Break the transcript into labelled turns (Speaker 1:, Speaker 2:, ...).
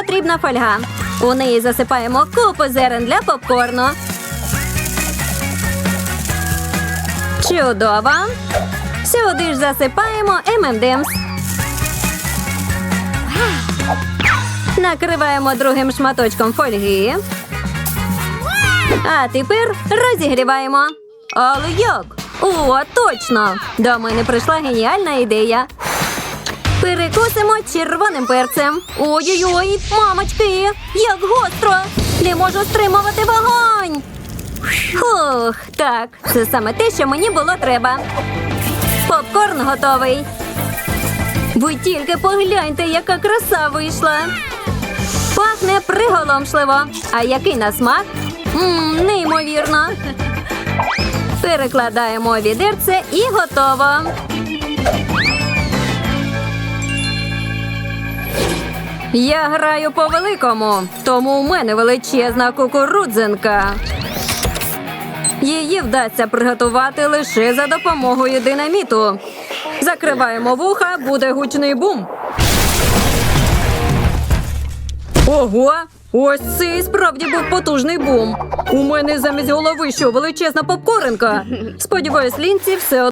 Speaker 1: Потрібна фольга. У неї засипаємо купу зерен для попкорну. Чудово. Сюди ж засипаємо M&M's. Накриваємо другим шматочком фольги. А тепер розігріваємо. Але як? О, точно! До мене прийшла геніальна ідея. Перекусимо червоним перцем. Ой-ой-ой, мамочки, як гостро! Не можу стримувати вогонь. Фух, так, це саме те, що мені було треба. Попкорн готовий. Ви тільки погляньте, яка краса вийшла. Пахне приголомшливо. А який на смак? Мм, неймовірно. Перекладаємо відерце і готово. Я граю по великому, тому у мене величезна кукурудзинка. Її вдасться приготувати лише за допомогою динаміту. Закриваємо вуха, буде гучний бум. Ого! Ось це і справді був потужний бум. У мене замість голови що величезна попкоринка. Сподіваюсь, лінці все